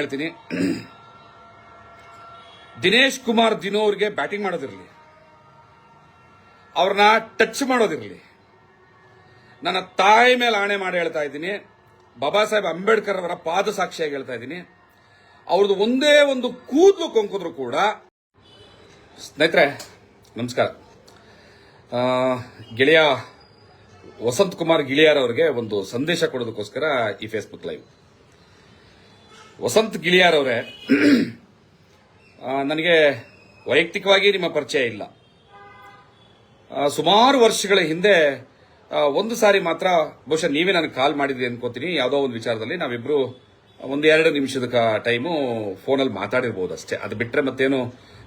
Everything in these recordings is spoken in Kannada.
ಹೇಳ್ತೀನಿ. ದಿನೇಶ್ ಕುಮಾರ್ ದಿನೋ ಅವ್ರಿಗೆ ಬ್ಯಾಟಿಂಗ್ ಮಾಡೋದಿರಲಿ. ಅವ್ರನ್ನ ಟಚ್ ಮಾಡೋದಿರಲಿ. ನನ್ನ ತಾಯಿ ಮೇಲೆ ಆಣೆ ಮಾಡಿ ಹೇಳ್ತಾ ಇದ್ದೀನಿ. ಬಾಬಾ ಸಾಹೇಬ್ ಅಂಬೇಡ್ಕರ್ ಅವರ ಪಾದ ಸಾಕ್ಷಿಯಾಗಿ ಹೇಳ್ತಾ ಇದ್ದೀನಿ. ಅವ್ರದ್ದು ಒಂದೇ ಒಂದು ಕೂದಲು ಕೊಂಕಿದ್ರು ಕೂಡ. ಸ್ನೇಹಿತರೆ, ನಮಸ್ಕಾರ. ಗೆಳೆಯ ವಸಂತ್ ಕುಮಾರ್ ಗಿಳಿಯಾರ್ ಅವರಿಗೆ ಒಂದು ಸಂದೇಶ ಕೊಡೋದಕ್ಕೋಸ್ಕರ ಈ ಫೇಸ್ಬುಕ್ ಲೈವ್ ವಸಂತ್ ಗಿಳಿಯಾರ್ ಅವರೇ ನನಗೆ ವೈಯಕ್ತಿಕವಾಗಿ ನಿಮ್ಮ ಪರಿಚಯ ಇಲ್ಲ. ಸುಮಾರು ವರ್ಷಗಳ ಹಿಂದೆ ಒಂದು ಸಾರಿ ಮಾತ್ರ ಬಹುಶಃ ನೀವೇ ನನಗೆ ಕಾಲ್ ಮಾಡಿದ್ರಿ ಅನ್ಕೋತೀನಿ. ಯಾವುದೋ ಒಂದು ವಿಚಾರದಲ್ಲಿ ನಾವಿಬ್ರು ಒಂದು ಎರಡು ನಿಮಿಷದ ಟೈಮು ಫೋನಲ್ಲಿ ಮಾತಾಡಿರ್ಬೋದು ಅಷ್ಟೇ. ಅದು ಬಿಟ್ಟರೆ ಮತ್ತೇನು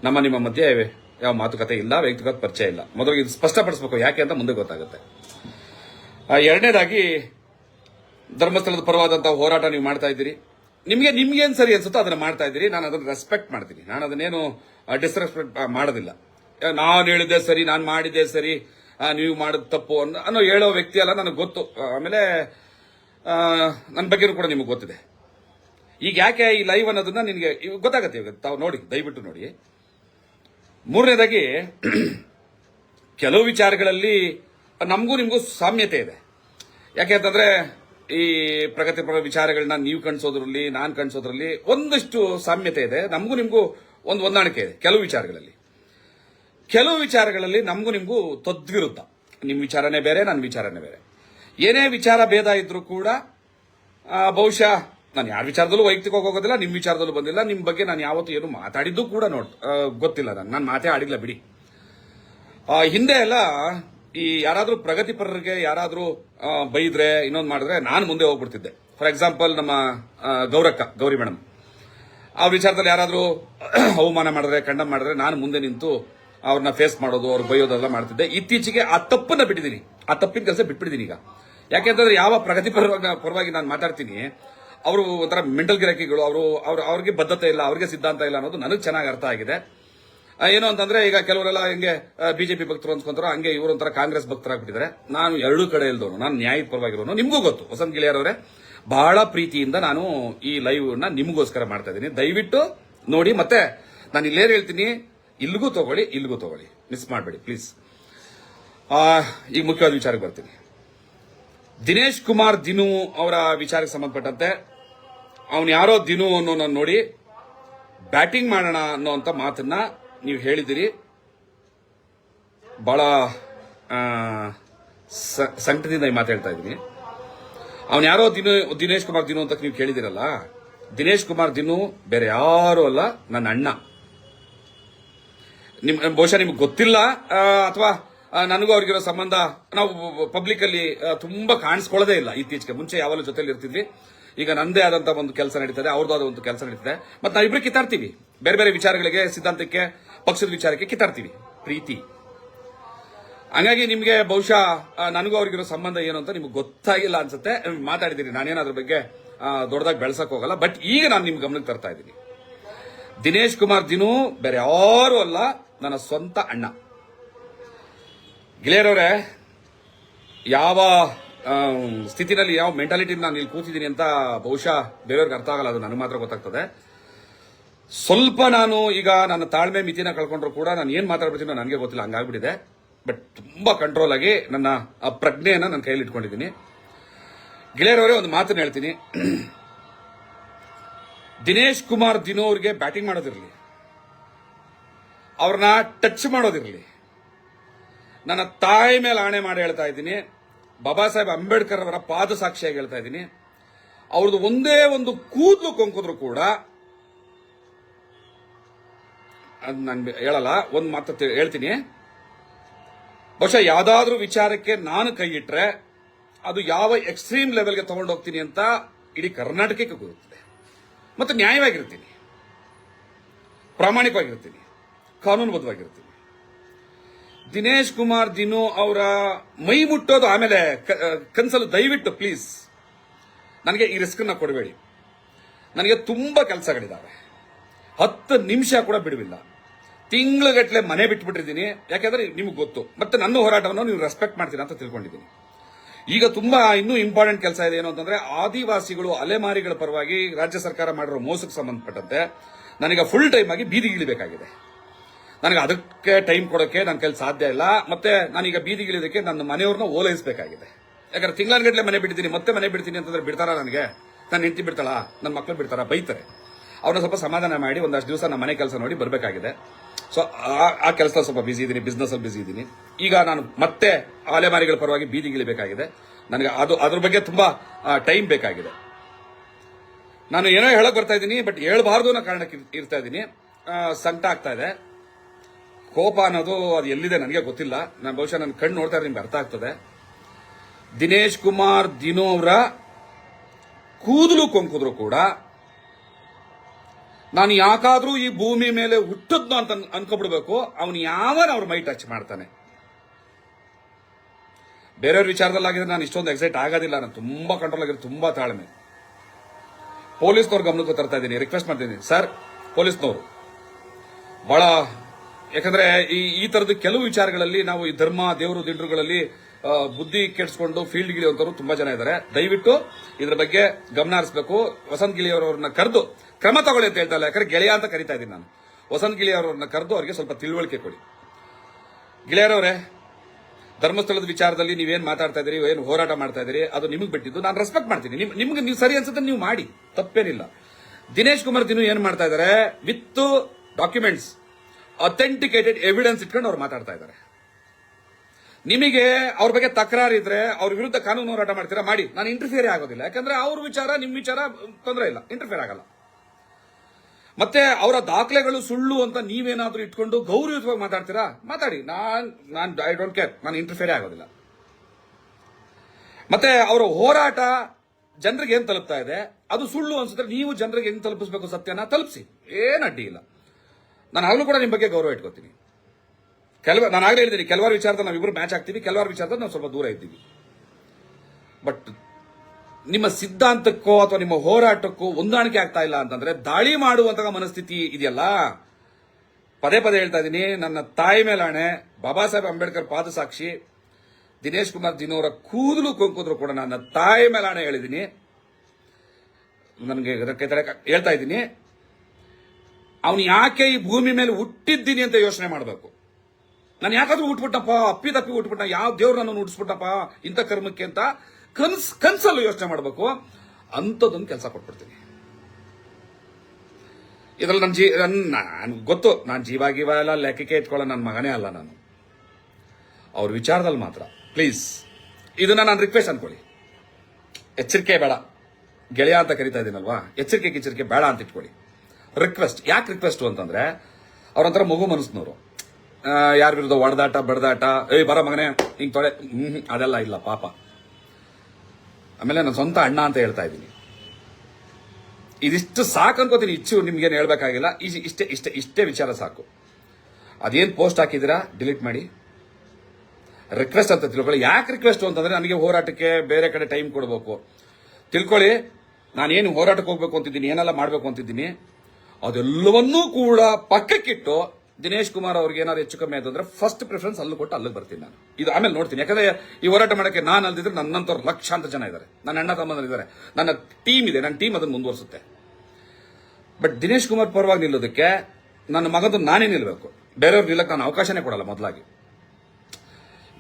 ನಮ್ಮ ನಿಮ್ಮ ಮಧ್ಯೆ ಯಾವ ಮಾತುಕತೆ ಇಲ್ಲ ವೈಯಕ್ತಿಕ ಪರಿಚಯ ಇಲ್ಲ. ಮೊದಲು ಇದು ಸ್ಪಷ್ಟಪಡಿಸಬೇಕು. ಯಾಕೆ ಅಂತ ಮುಂದೆ ಗೊತ್ತಾಗುತ್ತೆ. ಎರಡನೇದಾಗಿ ಧರ್ಮಸ್ಥಳದ ಪರವಾದಂತಹ ಹೋರಾಟ ನೀವು ಮಾಡ್ತಾ ಇದ್ದೀರಿ. ನಿಮಗೆ ನಿಮ್ಗೇನು ಸರಿ ಅನ್ಸುತ್ತೋ ಅದನ್ನ ಮಾಡ್ತಾ ಇದ್ದೀರಿ. ನಾನು ಅದನ್ನ ರೆಸ್ಪೆಕ್ಟ್ ಮಾಡ್ತೀನಿ. ನಾನು ಅದನ್ನೇನು ಡಿಸ್ರೆಸ್ಪೆಕ್ಟ್ ಮಾಡೋದಿಲ್ಲ. ನಾನು ಹೇಳಿದ್ದೆ ಸರಿ, ನಾನು ಮಾಡಿದ್ದೆ ಸರಿ ನೀವು ಮಾಡಿದ ತಪ್ಪು ಅನ್ನೋ ಹೇಳೋ ವ್ಯಕ್ತಿ ಅಲ್ಲ, ನನಗೆ ಗೊತ್ತು. ಆಮೇಲೆ ನನ್ನ ಬಗ್ಗೆನೂ ಕೂಡ ನಿಮಗೆ ಗೊತ್ತಿದೆ. ಈಗ ಯಾಕೆ ಈ ಲೈವ್ ಅನ್ನೋದನ್ನ ನಿನಗೆ ಗೊತ್ತಾಗತ್ತೆ ಇವಾಗ. ತಾವು ನೋಡಿ, ದಯವಿಟ್ಟು ನೋಡಿ. ಮೂರನೇದಾಗಿ, ಕೆಲವು ವಿಚಾರಗಳಲ್ಲಿ ನಮಗೂ ನಿಮಗೂ ಸಾಮ್ಯತೆ ಇದೆ. ಯಾಕೆ ಅಂತಂದ್ರೆ ಈ ಪ್ರಗತಿಪರ ವಿಚಾರಗಳನ್ನ ನೀವು ಕಣಿಸೋದ್ರಲ್ಲಿ, ನಾನು ಕಣಿಸೋದ್ರಲ್ಲಿ ಒಂದಷ್ಟು ಸಾಮ್ಯತೆ ಇದೆ. ನಮಗೂ ನಿಮಗೂ ಒಂದು ಹೊಂದಾಣಿಕೆ ಇದೆ, ಕೆಲವು ವಿಚಾರಗಳಲ್ಲಿ. ಕೆಲವು ವಿಚಾರಗಳಲ್ಲಿ ನಮಗೂ ನಿಮಗೂ ತದ್ವಿರುದ್ಧ. ನಿಮ್ಮ ವಿಚಾರನೇ ಬೇರೆ ನನ್ನ ವಿಚಾರನೇ ಬೇರೆ. ಏನೇ ವಿಚಾರ ಭೇದ ಇದ್ರೂ ಕೂಡ ಬಹುಶಃ ನಾನು ಯಾರ ವಿಚಾರದಲ್ಲೂ ವೈಯಕ್ತಿಕವಾಗಿ ಹೋಗೋದಿಲ್ಲ ನಿಮ್ಮ ವಿಚಾರದಲ್ಲೂ ಬಂದಿಲ್ಲ. ನಿಮ್ಮ ಬಗ್ಗೆ ನಾನು ಯಾವತ್ತೂ ಏನು ಮಾತಾಡಿದ್ದು ಕೂಡ ನೋಡ್ ಗೊತ್ತಿಲ್ಲ ನಾನು. ನಾನು ಮಾತೇ ಆಡಿಲ್ಲ, ಬಿಡಿ. ಹಿಂದೆ ಎಲ್ಲ ಈ ಯಾರಾದರೂ ಪ್ರಗತಿಪರರಿಗೆ, ಯಾರಾದ್ರೂ ಬೈದ್ರೆ ಇನ್ನೊಂದು ಮಾಡಿದ್ರೆ ನಾನು ಮುಂದೆ ಹೋಗ್ಬಿಡ್ತಿದ್ದೆ. ಫಾರ್ ಎಕ್ಸಾಂಪಲ್ ನಮ್ಮ ಗೌರಕ್ಕ, ಗೌರಿ ಮೇಡಮ್ ಆ ವಿಚಾರದಲ್ಲಿ ಯಾರಾದರೂ ಅವಮಾನ ಮಾಡಿದ್ರೆ ಕಂಡಮ್ ಮಾಡಿದ್ರೆ ನಾನು ಮುಂದೆ ನಿಂತು ಅವ್ರನ್ನ ಫೇಸ್ ಮಾಡೋದು, ಅವ್ರು ಬೈಯೋದೆಲ್ಲ ಮಾಡ್ತಿದ್ದೆ. ಇತ್ತೀಚೆಗೆ ಆ ತಪ್ಪನ್ನ ಬಿಟ್ಟಿದ್ದೀನಿ. ಆ ತಪ್ಪಿನ ಕೆಲಸ ಬಿಟ್ಬಿಟ್ಟಿದ್ದೀನಿ ಈಗ. ಯಾಕೆಂತಂದ್ರೆ ಯಾವ ಪ್ರಗತಿ ಪರವಾಗಿ ನಾನು ಮಾತಾಡ್ತೀನಿ, ಅವರು ಒಂಥರ ಮೆಂಟಲ್ ಗಿರಾಕಿಗಳು ಅವರು ಅವ್ರ ಅವ್ರಿಗೆ ಬದ್ಧತೆ ಇಲ್ಲ, ಅವ್ರಿಗೆ ಸಿದ್ಧಾಂತ ಇಲ್ಲ ಅನ್ನೋದು ನನಗೆ ಚೆನ್ನಾಗಿ ಅರ್ಥ ಆಗಿದೆ. ಏನು ಅಂತಂದ್ರೆ ಈಗ ಕೆಲವರೆಲ್ಲ ಹೆಂಗೆ ಬಿಜೆಪಿ ಭಕ್ತರು ಅನ್ಸ್ಕೊಂತಾರೋ ಹಂಗೆ ಇವರು ಒಂಥರ ಕಾಂಗ್ರೆಸ್ ಭಕ್ತರಾಗ್ಬಿಟ್ಟಿದ್ದಾರೆ ನಾನು ಎರಡೂ ಕಡೆ ಇಲ್ದವನು, ನಾನು ನ್ಯಾಯದ ಪರವಾಗಿರೋನು, ನಿಮಗೂ ಗೊತ್ತು. ವಸಂತ ಗಿಳಿಯರವರೇ, ಬಹಳ ಪ್ರೀತಿಯಿಂದ ನಾನು ಈ ಲೈವ್ನ ನಿಮಗೋಸ್ಕರ ಮಾಡ್ತಾ ಇದ್ದೀನಿ. ದಯವಿಟ್ಟು ನೋಡಿ, ಮತ್ತೆ ನಾನು ಇಲ್ಲೇನು ಹೇಳ್ತೀನಿ ಇಲ್ಲಿಗೂ ತಗೊಳ್ಳಿ ಇಲ್ಲಿಗೂ ತಗೊಳ್ಳಿ. ಮಿಸ್ ಮಾಡಬೇಡಿ ಪ್ಲೀಸ್ ಈಗ ಮುಖ್ಯವಾದ ವಿಚಾರಕ್ಕೆ ಬರ್ತೀನಿ. ದಿನೇಶ್ ಕುಮಾರ್ ದಿನು ಅವರ ವಿಚಾರಕ್ಕೆ ಸಂಬಂಧಪಟ್ಟಂತೆ, ಅವನು ಯಾರೋ ದಿನು ಅನ್ನೋ ನೋಡಿ, ಬ್ಯಾಟಿಂಗ್ ಮಾಡೋಣ ಅನ್ನೋಂಥ ಮಾತನ್ನ ನೀವು ಹೇಳಿದಿರಿ, ಬಹಳ ಸಂಕಟದಿಂದ ಈ ಮಾತು ಇದ್ದೀನಿ. ಅವನು ಯಾರೋ ದಿನ, ದಿನೇಶ್ ಕುಮಾರ್ ದಿನು ಅಂತ ನೀವು ಕೇಳಿದಿರಲ್ಲ, ದಿನೇಶ್ ಕುಮಾರ್ ದಿನು ಬೇರೆ ಯಾರು ಅಲ್ಲ, ನನ್ನ ಅಣ್ಣ. ನಿಮ್, ಬಹುಶಃ ನಿಮ್ಗೆ ಗೊತ್ತಿಲ್ಲ ಅಥವಾ ನನಗೂ ಅವ್ರಿಗಿರೋ ಸಂಬಂಧ, ನಾವು ಪಬ್ಲಿಕ್ ಅಲ್ಲಿ ತುಂಬಾ ಕಾಣಿಸ್ಕೊಳ್ಳೋದೇ ಇಲ್ಲ ಇತ್ತೀಚೆಗೆ. ಮುಂಚೆ ಯಾವಾಗಲೂ ಜೊತೆಯಲ್ಲಿ ಇರ್ತಿದ್ವಿ. ಈಗ ನಂದೇ ಆದಂತ ಒಂದು ಕೆಲಸ ನಡೀತದೆ ಅವ್ರದ್ದು ಆದ ಒಂದು ಕೆಲಸ ನಡೀತದೆ. ಮತ್ತೆ ನಾವಿಬ್ರು ಕಿತ್ತಾಡ್ತೀವಿ. ಬೇರೆ ಬೇರೆ ವಿಚಾರಗಳಿಗೆ, ಸಿದ್ಧಾಂತಕ್ಕೆ ಪಕ್ಷದ ವಿಚಾರಕ್ಕೆ ಕಿತ್ತಾಡ್ತೀವಿ. ಪ್ರೀತಿ. ಹಂಗಾಗಿ ನಿಮಗೆ ಬಹುಶಃ ನನಗೂ ಅವ್ರಿಗಿರೋ ಸಂಬಂಧ ಏನು ಅಂತ ನಿಮ್ಗೆ ಗೊತ್ತಾಗಿಲ್ಲ ಅನ್ಸುತ್ತೆ. ಮಾತಾಡಿದ್ದೀನಿ ನಾನೇನು ಅದ್ರ ಬಗ್ಗೆ ದೊಡ್ಡದಾಗಿ ಬೆಳೆಸಕ್ ಹೋಗಲ್ಲ. ಬಟ್ ಈಗ ನಾನು ನಿಮ್ಗೆ ಗಮನಕ್ಕೆ ತರ್ತಾ ಇದ್ದೀನಿ. ದಿನೇಶ್ ಕುಮಾರ್ ದಿನು ಬೇರೆ ಯಾರು ಅಲ್ಲ, ನನ್ನ ಸ್ವಂತ ಅಣ್ಣ. ಗೆಳೆಯರವ್ರೆ ಯಾವ ಸ್ಥಿತಿನಲ್ಲಿ, ಯಾವ ಮೆಂಟಾಲಿಟಿ ನಾನು ಇಲ್ಲಿ ಕೂತಿದ್ದೀನಿ ಅಂತ ಬಹುಶಃ ಬೇರೆಯವ್ರಿಗೆ ಅರ್ಥ ಆಗಲ್ಲ, ಅದು ನನಗೆ ಮಾತ್ರ ಗೊತ್ತಾಗ್ತದೆ. ಸ್ವಲ್ಪ ನಾನು ಈಗ ನನ್ನ ತಾಳ್ಮೆ ಮಿತಿನ ಕಳ್ಕೊಂಡ್ರು ಕೂಡ ನಾನು ಏನ್ ಮಾತಾಡ್ಬಿಡ್ತೀನೋ ನನಗೆ ಗೊತ್ತಿಲ್ಲ, ಹಂಗಾಗ್ಬಿಟ್ಟಿದೆ. ಬಟ್ ತುಂಬಾ ಕಂಟ್ರೋಲ್ ಆಗಿ ನನ್ನ ಆ ಪ್ರಜ್ಞೆಯನ್ನ ನನ್ನ ಕೈಯಲ್ಲಿ ಇಟ್ಕೊಂಡಿದ್ದೀನಿ. ಗೆಳೆಯರವರೇ, ಒಂದು ಮಾತನ್ನ ಹೇಳ್ತೀನಿ. ದಿನೇಶ್ ಕುಮಾರ್ ದಿನೋ ಅವ್ರಿಗೆ ಬ್ಯಾಟಿಂಗ್ ಮಾಡೋದಿರಲಿ. ಅವ್ರನ್ನ ಟಚ್ ಮಾಡೋದಿರಲಿ. ನನ್ನ ತಾಯಿ ಮೇಲೆ ಆಣೆ ಮಾಡಿ ಹೇಳ್ತಾ ಇದ್ದೀನಿ. ಬಾಬಾ ಸಾಹೇಬ್ ಅಂಬೇಡ್ಕರ್ ಅವರ ಪಾದ ಸಾಕ್ಷಿಯಾಗಿ ಹೇಳ್ತಾ ಇದ್ದೀನಿ. ಅವ್ರದ್ದು ಒಂದೇ ಒಂದು ಕೂದಲು ಕೊಂಕಿದ್ರು ಕೂಡ ಅದ್ ನಾನು ಹೇಳಲ್ಲ, ಒಂದು ಮಾತು ಹೇಳ್ತೀನಿ. ಬಹುಶಃ ಯಾವ್ದಾದ್ರೂ ವಿಚಾರಕ್ಕೆ ನಾನು ಕೈ ಇಟ್ಟರೆ ಅದು ಯಾವ ಎಕ್ಸ್ಟ್ರೀಮ್ ಲೆವೆಲ್ಗೆ ತಗೊಂಡು ಹೋಗ್ತೀನಿ ಅಂತ ಇಡೀ ಕರ್ನಾಟಕಕ್ಕೆ ಗೊತ್ತಿದೆ. ಮತ್ತು ನ್ಯಾಯವಾಗಿರ್ತೀನಿ. ಪ್ರಾಮಾಣಿಕವಾಗಿರ್ತೀನಿ. ಕಾನೂನುಬದ್ಧವಾಗಿರ್ತೀನಿ. ದಿನೇಶ್ ಕುಮಾರ್ ದಿನು ಅವರ ಮೈ ಮುಟ್ಟೋದು ಆಮೇಲೆ ಕನ್ಸಲು ದಯವಿಟ್ಟು ಪ್ಲೀಸ್ ನನಗೆ ಈ ರಿಸ್ಕನ್ನ ಕೊಡಬೇಡಿ. ನನಗೆ ತುಂಬಾ ಕೆಲಸಗಳಿದ್ದಾವೆ ಹತ್ತು ನಿಮಿಷ ಕೂಡ ಬಿಡುವಿಲ್ಲ. ತಿಂಗಳುಗಟ್ಟಲೆ ಮನೆ ಬಿಟ್ಬಿಟ್ಟಿದ್ದೀನಿ. ಯಾಕೆಂದ್ರೆ ನಿಮ್ಗೆ ಗೊತ್ತು. ಮತ್ತೆ ನನ್ನ ಹೋರಾಟವನ್ನು ನೀವು ರೆಸ್ಪೆಕ್ಟ್ ಮಾಡ್ತೀರಾ ಅಂತ ತಿಳ್ಕೊಂಡಿದ್ದೀನಿ. ಈಗ ತುಂಬಾ ಇನ್ನೂ ಇಂಪಾರ್ಟೆಂಟ್ ಕೆಲಸ ಇದೆ ಏನು ಅಂತಂದ್ರೆ ಆದಿವಾಸಿಗಳು ಅಲೆಮಾರಿಗಳ ಪರವಾಗಿ ರಾಜ್ಯ ಸರ್ಕಾರ ಮಾಡಿರೋ ಮೋಸಕ್ಕೆ ಸಂಬಂಧಪಟ್ಟಂತೆ ನನಗೆ ಫುಲ್ ಟೈಮ್ ಆಗಿ ಬೀದಿಗಿಳಿಬೇಕಾಗಿದೆ ನನಗೆ ಅದಕ್ಕೆ ಟೈಮ್ ಕೊಡೋಕೆ ನನ್ನ ಕೈಲಿ ಸಾಧ್ಯ ಇಲ್ಲ. ಮತ್ತೆ ನಾನೀಗ ಬೀದಿಗಿಳಿದಕ್ಕೆ ನನ್ನ ಮನೆಯವ್ರನ್ನ ಓಲೈಸಬೇಕಾಗಿದೆ. ಯಾಕಂದ್ರೆ ತಿಂಗಳಗಟ್ಟಲೆ ಮನೆ ಬಿಡ್ತೀನಿ ಮತ್ತೆ ಮನೆ ಬಿಡ್ತೀನಿ ಅಂತಂದ್ರೆ ಬಿಡ್ತಾರಾ ನನಗೆ? ನನ್ನ ಹೆಂಡತಿ ಬಿಡ್ತಾಳ? ನನ್ನ ಮಕ್ಕಳು ಬಿಡ್ತಾರಾ? ಬೈತಾರೆ. ಅವ್ರನ್ನ ಸ್ವಲ್ಪ ಸಮಾಧಾನ ಮಾಡಿ ಒಂದಷ್ಟು ದಿವಸ ನಮ್ಮ ಮನೆ ಕೆಲಸ ನೋಡಿ ಬರಬೇಕಾಗಿದೆ. ಸೊ ಆ ಕೆಲಸ ಸ್ವಲ್ಪ ಬ್ಯುಸಿ ಇದ್ದೀನಿ ಬಿಸ್ನೆಸ್ ಅಲ್ಲಿ ಬಿಸಿ ಇದ್ದೀನಿ ಈಗ ನಾನು ಮತ್ತೆ ಅಲೆಮಾರಿಗಳ ಪರವಾಗಿ ಬೀದಿಗಿಳಿಬೇಕಾಗಿದೆ ನನಗೆ ಅದು, ಅದ್ರ ಬಗ್ಗೆ ತುಂಬಾ ಟೈಮ್ ಬೇಕಾಗಿದೆ. ನಾನು ಏನೋ ಹೇಳಕ್ ಬರ್ತಾ ಇದ್ದೀನಿ ಬಟ್ ಹೇಳ್ಬಾರ್ದು ಅನ್ನೋ ಕಾರಣಕ್ಕೆ ಇರ್- ಇರ್ತಾ ಇದ್ದೀನಿ ಸಂಕಟ ಆಗ್ತಾ ಇದೆ. ಕೋಪ ಅನ್ನೋದು ಅದು ಎಲ್ಲಿದೆ ನನಗೆ ಗೊತ್ತಿಲ್ಲ. ನಾನು ಬಹುಶಃ ನನ್ನ ಕಣ್ಣು ನೋಡ್ತಾ ಇದ್ರೆ ನಿಮ್ಗೆ ಅರ್ಥ ಆಗ್ತದೆ. ದಿನೇಶ್ ಕುಮಾರ್ ದಿನೋ ಅವರ ಕೂದಲು ಕೊಂಕಿದ್ರು ಕೂಡ ನಾನು ಯಾಕಾದ್ರೂ ಈ ಭೂಮಿ ಮೇಲೆ ಹುಟ್ಟದ್ನು ಅಂತ ಅನ್- ಅನ್ಕೊಬಿಡ್ಬೇಕು, ಅವನು ಯಾವನ ಅವ್ರ ಮೈ ಟಚ್ ಮಾಡ್ತಾನೆ. ಬೇರೆಯವ್ರ ವಿಚಾರದಲ್ಲಿ ಆಗಿದ್ರೆ ನಾನು ಇಷ್ಟೊಂದು ಎಕ್ಸೈಟ್ ಆಗೋದಿಲ್ಲ, ನಾನು ತುಂಬಾ ಕಂಟ್ರೋಲ್ ಆಗಿರೋ ತುಂಬಾ ತಾಳ್ಮೆ. ಪೊಲೀಸ್ನವ್ರ ಗಮನಕ್ಕೆ ತರ್ತಾ ಇದ್ದೀನಿ ರಿಕ್ವೆಸ್ಟ್ ಮಾಡ್ತೀನಿ ಸರ್ ಪೊಲೀಸ್ನವರು, ಬಹಳ, ಯಾಕಂದ್ರೆ ಈ ಈ ತರದ ಕೆಲವು ವಿಚಾರಗಳಲ್ಲಿ ನಾವು ಈ ಧರ್ಮ, ದೇವರು ದಿಂಡ್ರುಗಳಲ್ಲಿ ಬುದ್ಧಿ ಕೆಡಿಸ್ಕೊಂಡು ಫೀಲ್ಡ್ ಗಿಳಿಯುವಂತವ್ರು ತುಂಬಾ ಜನ ಇದ್ದಾರೆ. ದಯವಿಟ್ಟು ಇದ್ರ ಬಗ್ಗೆ ಗಮನ ಹರಿಸಬೇಕು. ವಸಂತ್ ಗಿಳಿಯವರವ್ರನ್ನ ಕರೆದು ಕ್ರಮ ತಗೊಳ್ಳಿ ಅಂತ ಹೇಳ್ತಾ ಇಲ್ಲ. ಯಾಕಂದ್ರೆ ಗೆಳೆಯ ಅಂತ ಕರಿತಾ ಇದ್ದೀನಿ ನಾನು. ವಸಂತ ಗಿಳಿಯವರನ್ನ ಕರೆದು ಅವರಿಗೆ ಸ್ವಲ್ಪ ತಿಳುವಳಿಕೆ ಕೊಡಿ. ಗೆಳೆಯರವರೇ, ಧರ್ಮಸ್ಥಳದ ವಿಚಾರದಲ್ಲಿ ನೀವೇನು ಮಾತಾಡ್ತಾ ಇದ್ದೀರಿ, ಏನು ಹೋರಾಟ ಮಾಡ್ತಾ ಇದ್ದೀರಿ, ಅದು ನಿಮಗೆ ಬಿಟ್ಟಿದ್ದು, ನಾನು ರೆಸ್ಪೆಕ್ಟ್ ಮಾಡ್ತೀನಿ. ನಿಮ್- ನಿಮ್ಗೆ ನೀವು ಸರಿ ಅನ್ಸುತ್ತೆ ನೀವು ಮಾಡಿ. ತಪ್ಪೇನಿಲ್ಲ. ದಿನೇಶ್ ಕುಮಾರ್ ದಿನ ಏನು ಮಾಡ್ತಾ ಇದ್ದಾರೆ ವಿತ್ ಡಾಕ್ಯುಮೆಂಟ್ಸ್ ಅಥೆಂಟಿಕೇಟೆಡ್ ಎವಿಡೆನ್ಸ್ ಇಟ್ಕೊಂಡು ಅವ್ರು ಮಾತಾಡ್ತಾ ಇದ್ದಾರೆ ನಿಮಗೆ ಅವ್ರ ಬಗ್ಗೆ ತಕರಾರು ಇದ್ರೆ, ಅವ್ರ ವಿರುದ್ಧ ಕಾನೂನು ಹೋರಾಟ ಮಾಡ್ತೀರಾ? ಮಾಡಿ. ನಾನು ಇಂಟರ್ಫಿಯರ್ ಆಗೋದಿಲ್ಲ. ಯಾಕಂದ್ರೆ ಅವ್ರ ವಿಚಾರ ನಿಮ್ಮ ವಿಚಾರ, ತೊಂದರೆ ಇಲ್ಲ. ಇಂಟರ್ಫಿಯರ್ ಆಗಲ್ಲ. ಮತ್ತೆ ಅವರ ದಾಖಲೆಗಳು ಸುಳ್ಳು ಅಂತ ನೀವೇನಾದ್ರೂ ಇಟ್ಕೊಂಡು ಗೌರವಯುತವಾಗಿ ಮಾತಾಡ್ತೀರಾ? ಮಾತಾಡಿ. ನಾನ್ ನಾನ್ ಐ ಡೋಂಟ್ ಕೇರ್ ನಾನು ಇಂಟರ್ಫಿಯರ್ ಆಗೋದಿಲ್ಲ. ಮತ್ತೆ ಅವರ ಹೋರಾಟ ಜನರಿಗೆ ಏನ್ ತಲುಪ್ತಾ ಇದೆ? ಅದು ಸುಳ್ಳು ಅನ್ಸಿದ್ರೆ ನೀವು ಜನರಿಗೆ ಹೆಂಗ್ ತಲುಪಿಸಬೇಕು ಸತ್ಯನ? ತಲುಪಿಸಿ. ಏನ್ ಅಡ್ಡಿ ಇಲ್ಲ. ನಾನು ಆಗಲೂ ಕೂಡ ನಿಮ್ಮ ಬಗ್ಗೆ ಗೌರವ ಇಟ್ಕೋತೀನಿ. ಕೆಲವ, ನಾನು ಆಗಲೇ ಹೇಳಿದ್ದೀನಿ ಕೆಲವಾರು ವಿಚಾರದಲ್ಲಿ ನಾವಿಬ್ರು ಮ್ಯಾಚ್ ಆಗ್ತೀವಿ, ಕೆಲವಾರು ವಿಚಾರದಲ್ಲಿ ನಾವು ಸ್ವಲ್ಪ ದೂರ ಇದ್ದೀವಿ. ಬಟ್ ನಿಮ್ಮ ಸಿದ್ಧಾಂತಕ್ಕೋ ಅಥವಾ ನಿಮ್ಮ ಹೋರಾಟಕ್ಕೋ ಹೊಂದಾಣಿಕೆ ಆಗ್ತಾ ಇಲ್ಲ ಅಂತಂದ್ರೆ ದಾಳಿ ಮಾಡುವಂತಹ ಮನಸ್ಥಿತಿ ಇದೆಯಲ್ಲ? ಪದೇ ಪದೇ ಹೇಳ್ತಾ ಇದ್ದೀನಿ, ನನ್ನ ತಾಯಿ ಮೇಲಾಣೆ ಬಾಬಾ ಸಾಹೇಬ್ ಅಂಬೇಡ್ಕರ್ ಪಾದಸಾಕ್ಷಿ, ದಿನೇಶ್ ಕುಮಾರ್ ದಿನೋರ ಕೂದಲು ಕೊಂಕುದ್ರು ಕೂಡ ನನ್ನ ತಾಯಿ ಮೇಲಾಣೆ ಹೇಳಿದ್ದೀನಿ. ನನಗೆ ಹೇಳ್ತಾ ಇದ್ದೀನಿ. ಅವನು ಯಾಕೆ ಈ ಭೂಮಿ ಮೇಲೆ ಹುಟ್ಟಿದ್ದೀನಿ ಅಂತ ಯೋಚನೆ ಮಾಡಬೇಕು? ನಾನು ಯಾಕಾದ್ರೂ ಹುಟ್ಬಿಟ್ಟಪ್ಪ ಅಪ್ಪಿ ತಪ್ಪಿ ಹುಟ್ಬಿಟ್ಟ ಯಾವ ದೇವ್ರು ನನ್ನ ಹುಟ್ಟಿಸ್ಬಿಟ್ಟಪ್ಪ ಇಂಥ ಕರ್ಮಕ್ಕೆ ಅಂತ ಕನ್ಸ್, ಕನ್ಸಲ್ಲೂ ಯೋಚನೆ ಮಾಡಬೇಕು. ಅಂಥದ್ದೊಂದು ಕೆಲಸ ಕೊಟ್ಬಿಡ್ತೀನಿ. ಇದ್ರಲ್ಲಿ ನನ್ನ ಜೀ, ನನ್ ಗೊತ್ತು. ನಾನು ಜೀವ ಗೀವ ಎಲ್ಲ ಲೆಕ್ಕಕ್ಕೆ ಇಟ್ಕೊಳ್ಳೋ ನನ್ನ ಮಗನೇ ಅಲ್ಲ ನಾನು. ಅವ್ರ ವಿಚಾರದಲ್ಲಿ ಮಾತ್ರ. ಪ್ಲೀಸ್ ಇದನ್ನ ನಾನು ರಿಕ್ವೆಸ್ಟ್ ಅನ್ಕೊಳ್ಳಿ. ಎಚ್ಚರಿಕೆ ಬೇಡ. ಗೆಳೆಯ ಅಂತ ಕರಿತಾ ಇದ್ದೀನಲ್ವಾ? ಎಚ್ಚರಿಕೆ ಕಿಚ್ಚರಿಕೆ ಬೇಡ ಅಂತ ಇಟ್ಕೊಳ್ಳಿ. ರಿಕ್ವೆಸ್ಟ್ ಯಾಕೆ ರಿಕ್ವೆಸ್ಟು ಅಂತಂದ್ರೆ ಅವ್ರಂತರ ಮಗು ಮನಸ್ಸಿನವರು ಯಾರ ವಿರುದ್ಧ ಒಡೆದಾಟ, ಬಡದಾಟ, ಏಯ್, ಬರ ಮಗನೇ, ಹಿಂಗೆ ತೊಳೆ. ಅದೆಲ್ಲ ಇಲ್ಲ, ಪಾಪ. ಆಮೇಲೆ ನನ್ನ ಸ್ವಂತ ಅಣ್ಣ ಅಂತ ಹೇಳ್ತಾ ಇದ್ದೀನಿ. ಇದಿಷ್ಟು ಸಾಕು ಅನ್ಕೋತೀನಿ. ಇಚ್ಚು ನಿಮ್ಗೇನು ಹೇಳಬೇಕಾಗಿಲ್ಲ. ಇಷ್ಟೇ ಇಷ್ಟೇ ಇಷ್ಟೇ ವಿಚಾರ ಸಾಕು. ಅದೇನು ಪೋಸ್ಟ್ ಹಾಕಿದ್ದೀರಾ? ಡಿಲೀಟ್ ಮಾಡಿ. ರಿಕ್ವೆಸ್ಟ್ ಅಂತ ತಿಳ್ಕೊಳ್ಳಿ. ಯಾಕೆ ರಿಕ್ವೆಸ್ಟ್ ಅಂತಂದರೆ ನನಗೆ ಹೋರಾಟಕ್ಕೆ ಬೇರೆ ಕಡೆ ಟೈಮ್ ಕೊಡಬೇಕು. ತಿಳ್ಕೊಳ್ಳಿ, ನಾನೇನು ಹೋರಾಟಕ್ಕೆ ಹೋಗ್ಬೇಕು ಅಂತಿದ್ದೀನಿ, ಏನೆಲ್ಲ ಮಾಡಬೇಕು ಅಂತಿದ್ದೀನಿ, ಅದೆಲ್ಲವನ್ನೂ ಕೂಡ ಪಕ್ಕಕ್ಕಿಟ್ಟು ದಿನೇಶ್ ಕುಮಾರ್ ಅವ್ರಿಗೆ ಏನಾದ್ರು ಹೆಚ್ಚು ಕಮ್ಮಿ ಅಂತಂದ್ರೆ ಫಸ್ಟ್ ಪ್ರಿಫರೆನ್ಸ್ ಅಲ್ಲೂ ಕೊಟ್ಟು ಅಲ್ಲಿಗೆ ಬರ್ತೀನಿ ನಾನು. ಇದು ಆಮೇಲೆ ನೋಡ್ತೀನಿ. ಯಾಕಂದ್ರೆ ಈ ಹೋರಾಟ ಮಾಡಕ್ಕೆ ನಾನು ಅಲ್ದಿದ್ರೆ ನನ್ನಂತವ್ರು ಲಕ್ಷಾಂತರ ಜನ ಇದ್ದಾರೆ ನನ್ನ ಅಣ್ಣ ತಮ್ಮಂದಿದ್ದಾರೆ ನನ್ನ ಟೀಮ್ ಇದೆ. ನನ್ನ ಟೀಮ್ ಅದನ್ನು ಮುಂದುವರಿಸುತ್ತೆ. ಬಟ್ ದಿನೇಶ್ ಕುಮಾರ್ ಪರವಾಗಿ ನಿಲ್ಲೋದಕ್ಕೆ ನನ್ನ ಮಗದು ನಾನೇ ನಿಲ್ಲಬೇಕು ಬೇರೆಯವ್ರು ನಿಲ್ಲಕ್ಕೆ ನಾನು ಅವಕಾಶನೇ ಕೊಡಲ್ಲ ಮೊದಲಾಗಿ.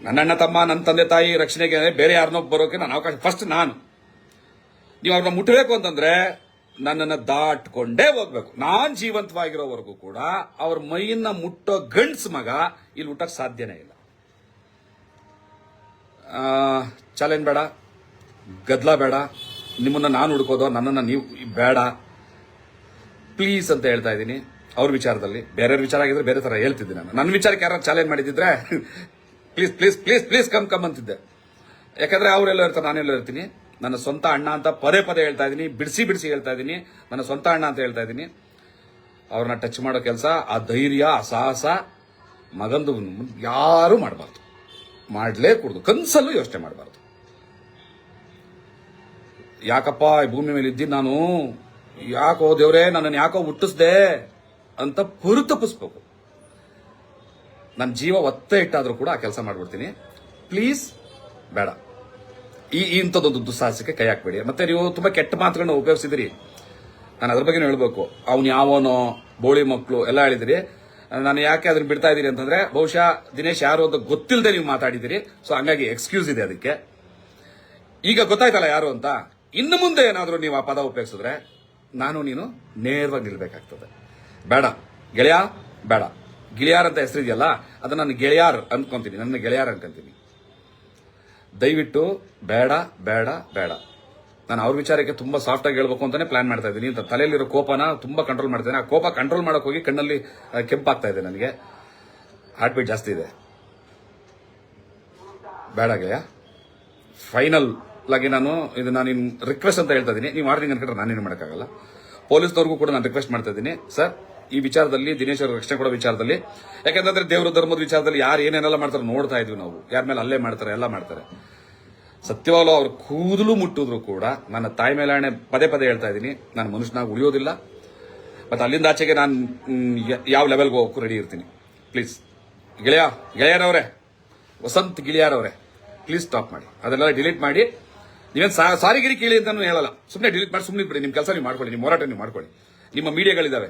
ನನ್ನ ಅಣ್ಣ ತಮ್ಮ, ನನ್ನ ತಂದೆ ತಾಯಿ ರಕ್ಷಣೆಗೆ ಬೇರೆ ಯಾರನ್ನೋ ಬರೋಕೆ ನಾನು ಅವಕಾಶ ಫಸ್ಟ್ ನಾನು. ನೀವು ಅವ್ರನ್ನ ಮುಟ್ಟಬೇಕು ಅಂತಂದ್ರೆ ನನ್ನನ್ನು ದಾಟ್ಕೊಂಡೇ ಹೋಗ್ಬೇಕು. ನಾನು ಜೀವಂತವಾಗಿರೋವರೆಗೂ ಕೂಡ ಅವ್ರ ಮೈಯನ್ನ ಮುಟ್ಟೋ ಗಂಡ್ಸ್ ಮಗ ಇಲ್ಲಿ ಊಟಕ್ಕೆ ಸಾಧ್ಯನೇ ಇಲ್ಲ. ಚಾಲೆಂಜ್ ಬೇಡ. ಗದ್ಲ ಬೇಡ. ನಿಮ್ಮನ್ನ ನಾನು ಹುಡ್ಕೋದು, ನನ್ನನ್ನು ನೀವು ಬೇಡ. ಪ್ಲೀಸ್ ಅಂತ ಹೇಳ್ತಾ ಇದ್ದೀನಿ ಅವ್ರ ವಿಚಾರದಲ್ಲಿ. ಬೇರೆಯವ್ರ ವಿಚಾರ ಆಗಿದ್ರೆ ಬೇರೆ ತರ ಹೇಳ್ತಿದ್ದೆ ನಾನು. ನನ್ನ ವಿಚಾರಕ್ಕೆ ಯಾರು ಚಾಲೆಂಜ್ ಮಾಡಿದ್ರೆ please please please please come come ಅಂತಿದ್ದೆ. ಯಾಕಂದ್ರೆ ಅವರೆಲ್ಲ ಇರ್ತಾರೆ, ನಾನೆಲ್ಲ ಇರ್ತೀನಿ. ನನ್ನ ಸ್ವಂತ ಅಣ್ಣ ಅಂತ ಪದೇ ಪದೇ ಹೇಳ್ತಾ ಇದ್ದೀನಿ. ಬಿಡಿಸಿ ಬಿಡಿಸಿ ಹೇಳ್ತಾ ಇದ್ದೀನಿ. ನನ್ನ ಸ್ವಂತ ಅಣ್ಣ ಅಂತ ಹೇಳ್ತಾ ಇದ್ದೀನಿ. ಅವ್ರನ್ನ ಟಚ್ ಮಾಡೋ ಕೆಲಸ, ಆ ಧೈರ್ಯ, ಆ ಸಾಹಸ ಮಗಂದು ಯಾರು ಮಾಡಬಾರ್ದು. ಮಾಡಲೇ ಕೂಡದು ಕನ್ಸಲ್ಲೂ ಯೋಚನೆ ಮಾಡಬಾರ್ದು. ಯಾಕಪ್ಪ ಈ ಭೂಮಿ ಮೇಲೆ ಇದ್ದೀನಿ ನಾನು? ಯಾಕೋ ದೇವ್ರೆ, ನನ್ನನ್ನು ಯಾಕೋ ಹುಟ್ಟಿಸ್ದೆ ಅಂತ ಪುರುತಪ್ಪಿಸ್ಬೇಕು ನನ್ನ ಜೀವ ಒತ್ತೆ ಇಟ್ಟಾದರೂ ಕೂಡ ಆ ಕೆಲಸ ಮಾಡಿಬಿಡ್ತೀನಿ. ಪ್ಲೀಸ್, ಬೇಡ. ಈ ಇಂಥದ್ದೊಂದು ದುಸ್ಸಾಹಸಕ್ಕೆ ಕೈ ಹಾಕ್ಬೇಡಿ. ಮತ್ತೆ ನೀವು ತುಂಬಾ ಕೆಟ್ಟ ಮಾತುಗಳನ್ನ ಉಪಯೋಗಿಸಿದಿರಿ. ನಾನು ಅದ್ರ ಬಗ್ಗೆ ಹೇಳ್ಬೇಕು. ಅವ್ನು ಯಾವನೋ, ಬೋಳಿ ಮಕ್ಕಳು ಎಲ್ಲ ಹೇಳಿದಿರಿ. ನಾನು ಯಾಕೆ ಅದನ್ನ ಬಿಡ್ತಾ ಇದ್ದೀರಿ ಅಂತಂದ್ರೆ, ಬಹುಶಃ ದಿನೇಶ್ ಯಾರು ಅಂತ ಗೊತ್ತಿಲ್ಲದೆ ನೀವು ಮಾತಾಡಿದಿರಿ. ಸೊ ಹಂಗಾಗಿ ಎಕ್ಸ್ಕ್ಯೂಸ್ ಇದೆ ಅದಕ್ಕೆ. ಈಗ ಗೊತ್ತಾಯ್ತಲ್ಲ ಯಾರು ಅಂತ? ಇನ್ನು ಮುಂದೆ ಏನಾದರೂ ನೀವು ಆ ಪದ ಉಪಯೋಗಿಸಿದ್ರೆ, ನಾನು ನೀನು ನೇರವಾಗಿ ನಿಲ್ಬೇಕಾಗ್ತದೆ. ಬೇಡ. ಗೆಳೆಯ, ಬೇಡ. ಗಿಳಿಯಾರ್ ಅಂತ ಹೆಸರಿದೆಯಲ್ಲ, ಅದನ್ನ ನಾನು ಗೆಳೆಯಾರ್ ಅನ್ಕೊಂತೀನಿ. ನನ್ನ ಗೆಳೆಯಾರ್ ಅನ್ಕೊಂತೀನಿ. ದಯವಿಟ್ಟು ಬೇಡ ಬೇಡ ಬೇಡ. ನಾನು ಅವ್ರ ವಿಚಾರಕ್ಕೆ ತುಂಬಾ ಸಾಫ್ಟ್ ಆಗಿ ಹೇಳ್ಬೇಕು ಅಂತಾನೆ ಪ್ಲಾನ್ ಮಾಡ್ತಾ ಇದ್ದೀನಿ. ಅಂತ ತಲೆಯಲ್ಲಿರೋ ಕೋಪನ ತುಂಬಾ ಕಂಟ್ರೋಲ್ ಮಾಡ್ತೇನೆ ಆ ಕೋಪ ಕಂಟ್ರೋಲ್ ಮಾಡಕ್ ಹೋಗಿ ಕಣ್ಣಲ್ಲಿ ಕೆಂಪಾಗ್ತಾ ಇದೆ ನನಗೆ. ಹಾರ್ಟ್ ಬೀಟ್ ಜಾಸ್ತಿ ಇದೆ. ಬೇಡ ಗೆಳೆಯ. ಫೈನಲ್ ಆಗಿ ನಾನು ಇದು ನಾನು ರಿಕ್ವೆಸ್ಟ್ ಅಂತ ಹೇಳ್ತಾ ಇದ್ದೀನಿ. ನೀವು ಮಾಡ್ತೀನಿ ಅನ್ಕೊಂಡ್ರೆ ನಾನೇನು ಮಾಡೋಕ್ಕಾಗಲ್ಲ. ಪೊಲೀಸ್ನವ್ರಿಗೂ ಕೂಡ ನಾನು ರಿಕ್ವೆಸ್ಟ್ ಮಾಡ್ತಾ ಇದ್ದೀನಿ. ಸರ್ ಈ ವಿಚಾರದಲ್ಲಿ, ದಿನೇಶ್ ಅವ್ರ ರಕ್ಷಣೆ ಕೊಡೋ ವಿಚಾರದಲ್ಲಿ. ಯಾಕಂತಂದ್ರೆ ದೇವರ ಧರ್ಮದ ವಿಚಾರದಲ್ಲಿ ಯಾರು ಏನೇನೆಲ್ಲ ಮಾಡ್ತಾರೆ ನೋಡ್ತಾ ಇದ್ವಿ ನಾವು. ಯಾರ ಮೇಲೆ ಅಲ್ಲೇ ಮಾಡ್ತಾರೆ, ಎಲ್ಲ ಮಾಡ್ತಾರೆ. ಸತ್ಯವಾಗ್ಲೂ ಅವ್ರ ಕೂದಲು ಮುಟ್ಟಿದ್ರು ಕೂಡ ನನ್ನ ತಾಯಿ ಮೇಲಾಣೆ ಪದೇ ಪದೇ ಹೇಳ್ತಾ ಇದ್ದೀನಿ. ನಾನು ಮನುಷ್ಯನಾಗ ಉಳಿಯೋದಿಲ್ಲ. ಮತ್ತೆ ಅಲ್ಲಿಂದ ಆಚೆಗೆ ನಾನು ಯಾವ ಲೆವೆಲ್ಗೆ ಹೋಗೋಕ್ಕೂ ರೆಡಿ ಇರ್ತೀನಿ. ಪ್ಲೀಸ್ ಗೆಳೆಯ, ಗೆಳೆಯರವರೇ, ವಸಂತ್ ಗಿಳಿಯಾರವರೇ ಪ್ಲೀಸ್ ಸ್ಟಾಪ್ ಮಾಡಿ. ಅದೆಲ್ಲ ಡಿಲೀಟ್ ಮಾಡಿ. ನೀವೇನು ಸಾರಿಗಿರಿ ಕೇಳಿ ಅಂತ ಹೇಳಲ್ಲ. ಸುಮ್ಮನೆ ಡಿಲೀಟ್ ಮಾಡಿ ಸುಮ್ಮನೆ ಬಿಡಿ ನಿಮ್ಮ ಕೆಲಸ ನೀವು ಮಾಡ್ಕೊಳ್ಳಿ ನಿಮ್ಮ ಹೋರಾಟ ನೀವು ಮಾಡ್ಕೊಳ್ಳಿ. ನಿಮ್ಮ ಮೀಡಿಯಾಗಳಿದ್ದಾವೆ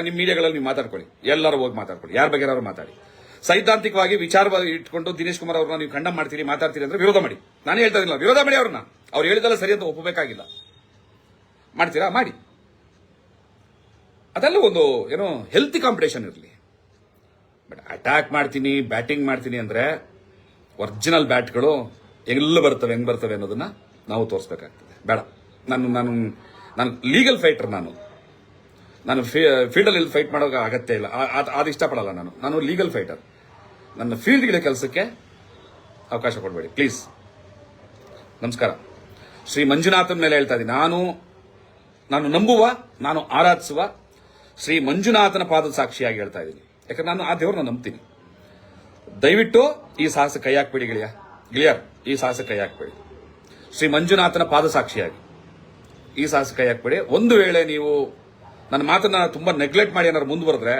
ನಿಮ್ಮ ಮೀಡಿಯಾಗಳಲ್ಲಿ ನೀವು ಮಾತಾಡ್ಕೊಳ್ಳಿ. ಎಲ್ಲರೂ ಹೋಗಿ ಮಾತಾಡ್ಕೊಳ್ಳಿ. ಯಾರ ಬಗ್ಗೆ ಮಾತಾಡಿ. ಸೈದ್ಧಾಂತಿಕವಾಗಿ ವಿಚಾರವಾಗಿ ಇಟ್ಕೊಂಡು ದಿನೇಶ್ ಕುಮಾರ್ ಅವ್ರನ್ನ ನೀವು ಖಂಡ ಮಾಡ್ತೀರಿ, ಮಾತಾಡ್ತೀರಿ ಅಂದ್ರೆ ವಿರೋಧ ಮಾಡಿ. ನಾನು ಹೇಳ್ತಾ ಇದ್ದಿಲ್ಲ ವಿರೋಧ ಮಾಡಿ ಅವ್ರನ್ನ. ಅವ್ರು ಹೇಳಿದಲ್ಲ ಸರಿ ಅಂತ ಒಪ್ಪಬೇಕಾಗಿಲ್ಲ. ಮಾಡ್ತೀರಾ? ಮಾಡಿ. ಅದೆಲ್ಲ ಒಂದು, ಏನೋ ಹೆಲ್ತಿ ಕಾಂಪಿಟೇಷನ್ ಇರಲಿ. ಬಟ್ ಅಟ್ಯಾಕ್ ಮಾಡ್ತೀನಿ ಬ್ಯಾಟಿಂಗ್ ಮಾಡ್ತೀನಿ ಅಂದ್ರೆ ಒರಿಜಿನಲ್ ಬ್ಯಾಟ್ಗಳು ಎಲ್ಲ ಬರ್ತವೆ, ಹೆಂಗ್ ಬರ್ತವೆ ಅನ್ನೋದನ್ನ ನಾವು ತೋರಿಸ್ಬೇಕಾಗ್ತದೆ. ಬೇಡ. ನಾನು ನಾನು ನಾನು ಲೀಗಲ್ ಫೈಟರ್ ನಾನು. ನಾನು ಫೀಲ್ಡಲ್ಲಿ ಫೈಟ್ ಮಾಡೋಕೆ ಅಗತ್ಯ ಇಲ್ಲ. ಅದು ಇಷ್ಟಪಡಲ್ಲ ನಾನು. ನಾನು ಲೀಗಲ್ ಫೈಟರ್ ನನ್ನ ಫೀಲ್ಡ್ಗಿಡ ಕೆಲಸಕ್ಕೆ ಅವಕಾಶ ಕೊಡಬೇಡಿ. ಪ್ಲೀಸ್ ನಮಸ್ಕಾರ. ಶ್ರೀ ಮಂಜುನಾಥನ್ ಮೇಲೆ ಹೇಳ್ತಾ ಇದ್ದೀನಿ. ನಾನು ನಾನು ನಂಬುವ, ನಾನು ಆರಾಧಿಸುವ ಶ್ರೀ ಮಂಜುನಾಥನ ಪಾದದ ಸಾಕ್ಷಿಯಾಗಿ ಹೇಳ್ತಾ ಇದ್ದೀನಿ. ಯಾಕಂದ್ರೆ ನಾನು ಆ ದೇವ್ರನ್ನ ನಂಬ್ತೀನಿ. ದಯವಿಟ್ಟು ಈ ಸಾಹಸ ಕೈ ಹಾಕ್ಬೇಡಿ ಗಿಳಿಯ. ಗಿಳಿಯರ್ ಈ ಸಾಹಸ ಕೈ ಹಾಕ್ಬೇಡಿ. ಶ್ರೀ ಮಂಜುನಾಥನ ಪಾದ ಸಾಕ್ಷಿಯಾಗಿ ಈ ಸಾಹಸ ಕೈ ಹಾಕ್ಬೇಡಿ. ಒಂದು ವೇಳೆ ನೀವು ನನ್ನ ಮಾತನ್ನ ತುಂಬಾ ನೆಗ್ಲೆಕ್ಟ್ ಮಾಡಿ ಏನಾದ್ರು ಮುಂದುವರೆದ್ರೆ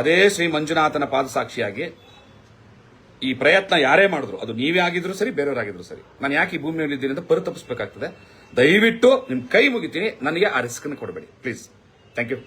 ಅದೇ ಶ್ರೀ ಮಂಜುನಾಥನ ಪಾದ ಸಾಕ್ಷಿಯಾಗಿ ಈ ಪ್ರಯತ್ನ ಯಾರೇ ಮಾಡಿದ್ರು, ಅದು ನೀವೇ ಆಗಿದ್ರು ಸರಿ, ಬೇರೆಯವರಾಗಿದ್ರು ಸರಿ. ನಾನು ಯಾಕೆ ಈ ಭೂಮಿಯಲ್ಲಿ ಇದ್ದೀನಿ ಅಂತ ಪರಿತಪಿಸಬೇಕಾಗ್ತದೆ. ದಯವಿಟ್ಟು ನಿಮ್ಮ ಕೈ ಮುಗಿತೀನಿ, ನನಗೆ ಆ ರಿಸ್ಕ್ ಕೊಡಬೇಡಿ. Please thank you